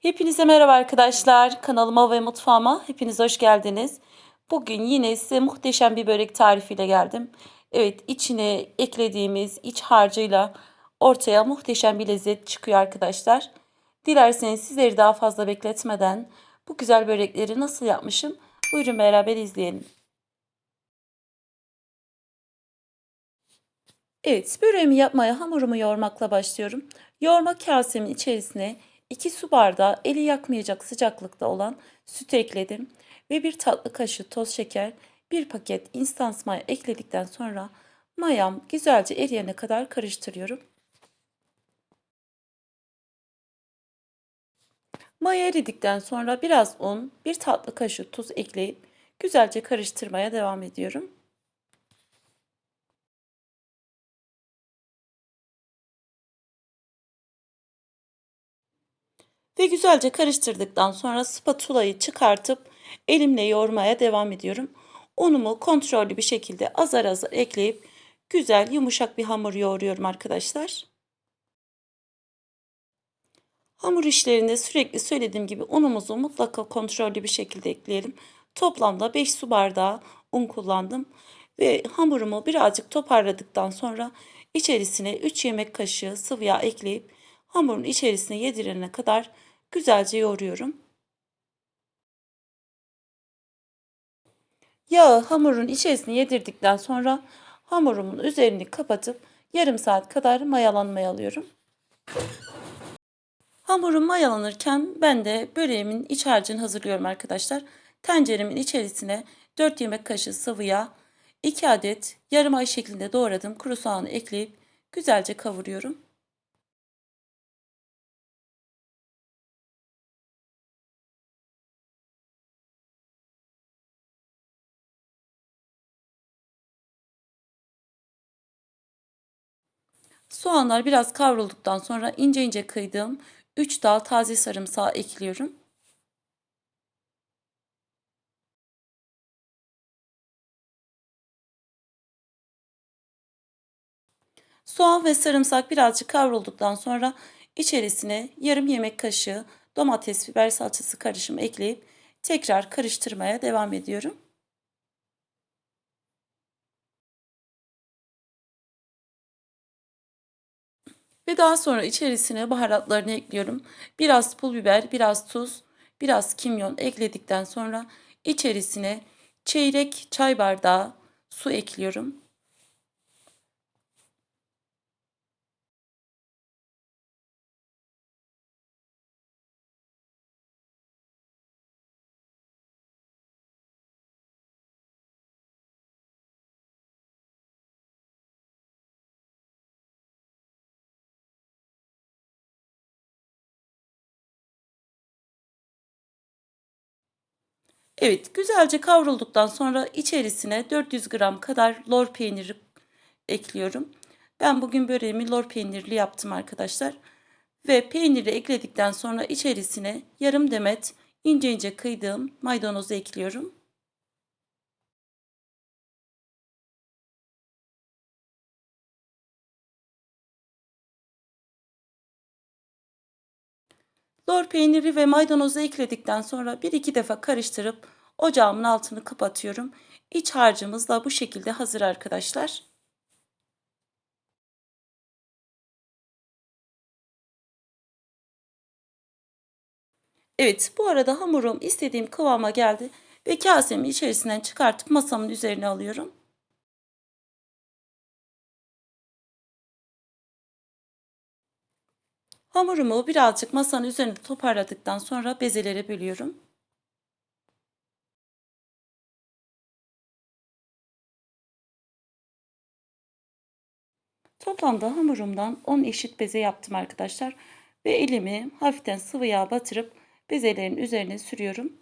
Hepinize merhaba arkadaşlar. Kanalıma ve mutfağıma hepiniz hoş geldiniz. Bugün yine size muhteşem bir börek tarifiyle geldim. Evet içine eklediğimiz iç harcıyla ortaya muhteşem bir lezzet çıkıyor arkadaşlar. Dilerseniz sizleri daha fazla bekletmeden bu güzel börekleri nasıl yapmışım buyurun beraber izleyelim. Evet böreğimi yapmaya hamurumu yoğurmakla başlıyorum. Yoğurma kasemin içerisine 2 su bardağı eli yakmayacak sıcaklıkta olan süt ekledim. Ve bir tatlı kaşığı toz şeker, bir paket instans maya ekledikten sonra mayam güzelce eriyene kadar karıştırıyorum. Maya eridikten sonra biraz un, bir tatlı kaşığı tuz ekleyip güzelce karıştırmaya devam ediyorum. Ve güzelce karıştırdıktan sonra spatulayı çıkartıp elimle yoğurmaya devam ediyorum. Unumu kontrollü bir şekilde azar azar ekleyip güzel yumuşak bir hamur yoğuruyorum arkadaşlar. Hamur işlerinde sürekli söylediğim gibi unumuzu mutlaka kontrollü bir şekilde ekleyelim. Toplamda 5 su bardağı un kullandım ve hamurumu birazcık toparladıktan sonra içerisine 3 yemek kaşığı sıvı yağ ekleyip hamurun içerisine yedirene kadar güzelce yoğuruyorum. Yağı hamurun içerisine yedirdikten sonra hamurumun üzerini kapatıp yarım saat kadar mayalanmaya alıyorum. Hamurum mayalanırken ben de böreğimin iç harcını hazırlıyorum arkadaşlar. Tenceremin içerisine 4 yemek kaşığı sıvı yağ, 2 adet yarım ay şeklinde doğradığım kuru soğanı ekleyip güzelce kavuruyorum. Soğanlar biraz kavrulduktan sonra ince ince kıydığım 3 dal taze sarımsağı ekliyorum. Soğan ve sarımsak birazcık kavrulduktan sonra içerisine yarım yemek kaşığı domates biber salçası karışımı ekleyip tekrar karıştırmaya devam ediyorum. Ve daha sonra içerisine baharatlarını ekliyorum. Biraz pul biber, biraz tuz, biraz kimyon ekledikten sonra içerisine çeyrek çay bardağı su ekliyorum. Evet, güzelce kavrulduktan sonra içerisine 400 gram kadar lor peyniri ekliyorum. Ben bugün böreğimi lor peynirli yaptım arkadaşlar. Ve peyniri ekledikten sonra içerisine yarım demet ince ince kıydığım maydanozu ekliyorum. Lor peyniri ve maydanozu ekledikten sonra 1-2 defa karıştırıp ocağımın altını kapatıyorum. İç harcımız da bu şekilde hazır arkadaşlar. Evet bu arada hamurum istediğim kıvama geldi ve kasemi içerisinden çıkartıp masamın üzerine alıyorum. Hamurumu birazcık masanın üzerinde toparladıktan sonra bezelere bölüyorum. Toplamda hamurumdan 10 eşit beze yaptım arkadaşlar. Ve elimi hafiften sıvı yağ batırıp bezelerin üzerine sürüyorum.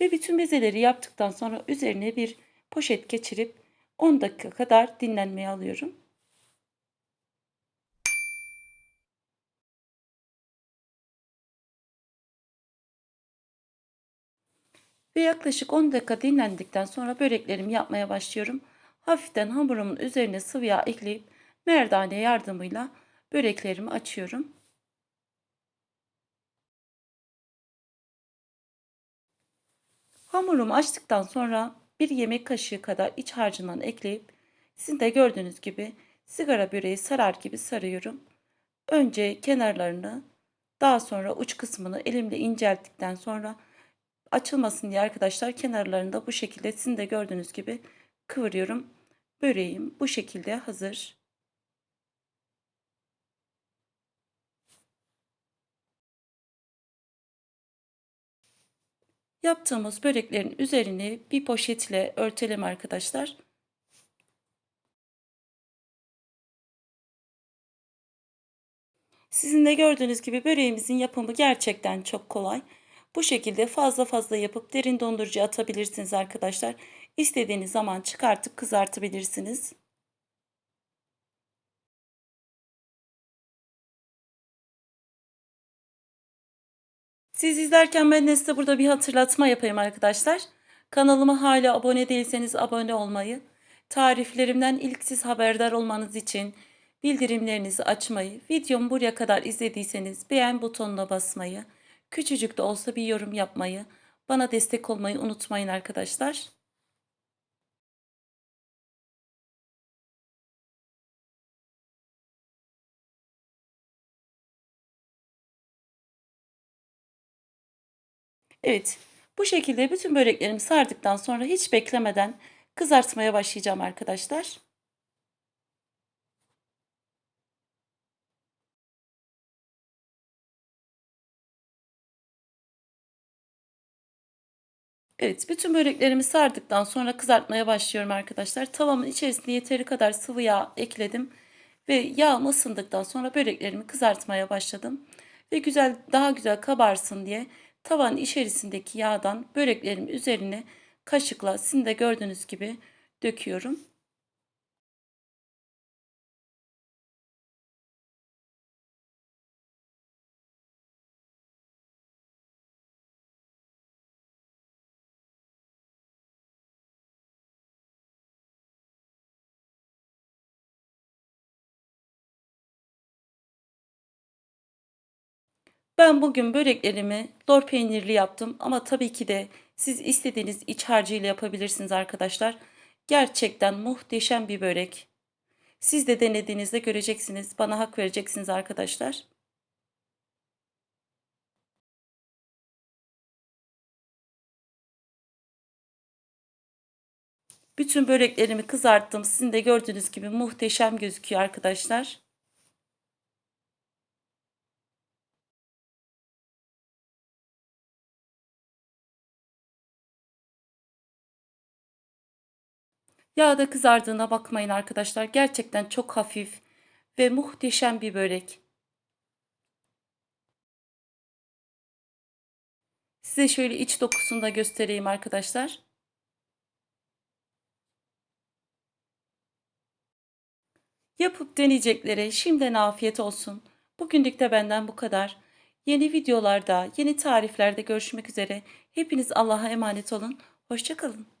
Ve bütün bezeleri yaptıktan sonra üzerine bir poşet geçirip 10 dakika kadar dinlenmeye alıyorum. Ve yaklaşık 10 dakika dinlendikten sonra böreklerimi yapmaya başlıyorum. hafiften hamurumun üzerine sıvı yağ ekleyip merdane yardımıyla böreklerimi açıyorum. Hamurumu açtıktan sonra bir yemek kaşığı kadar iç harcından ekleyip sizin de gördüğünüz gibi sigara böreği sarar gibi sarıyorum. Önce kenarlarını daha sonra uç kısmını elimle incelttikten sonra açılmasın diye arkadaşlar kenarlarını da bu şekilde sizin de gördüğünüz gibi kıvırıyorum. Böreğim bu şekilde hazır. Yaptığımız böreklerin üzerini bir poşetle örtelim arkadaşlar. Sizin de gördüğünüz gibi böreğimizin yapımı gerçekten çok kolay. Bu şekilde fazla fazla yapıp derin dondurucuya atabilirsiniz arkadaşlar. İstediğiniz zaman çıkartıp kızartabilirsiniz. Siz izlerken ben de size burada bir hatırlatma yapayım arkadaşlar. Kanalıma hala abone değilseniz abone olmayı, tariflerimden ilk siz haberdar olmanız için bildirimlerinizi açmayı, videomu buraya kadar izlediyseniz beğen butonuna basmayı, küçücük de olsa bir yorum yapmayı, bana destek olmayı unutmayın arkadaşlar. Evet, bu şekilde bütün böreklerimi sardıktan sonra hiç beklemeden kızartmaya başlayacağım arkadaşlar. Evet, bütün böreklerimi sardıktan sonra kızartmaya başlıyorum arkadaşlar. Tavamın içerisine yeteri kadar sıvı yağ ekledim ve yağım ısındıktan sonra böreklerimi kızartmaya başladım. Ve güzel daha güzel kabarsın diye tavanın içerisindeki yağdan böreklerimin üzerine kaşıkla sizin de gördüğünüz gibi döküyorum. Ben bugün böreklerimi lor peynirli yaptım ama tabii ki de siz istediğiniz iç harcıyla yapabilirsiniz arkadaşlar. Gerçekten muhteşem bir börek. Siz de denediğinizde göreceksiniz. Bana hak vereceksiniz arkadaşlar. Bütün böreklerimi kızarttım. Sizin de gördüğünüz gibi muhteşem gözüküyor arkadaşlar. Yağda kızardığına bakmayın arkadaşlar. Gerçekten çok hafif ve muhteşem bir börek. Size şöyle iç dokusunu da göstereyim arkadaşlar. Yapıp deneyeceklere şimdiden afiyet olsun. Bugünlük de benden bu kadar. Yeni videolarda, yeni tariflerde görüşmek üzere. Hepiniz Allah'a emanet olun. Hoşçakalın.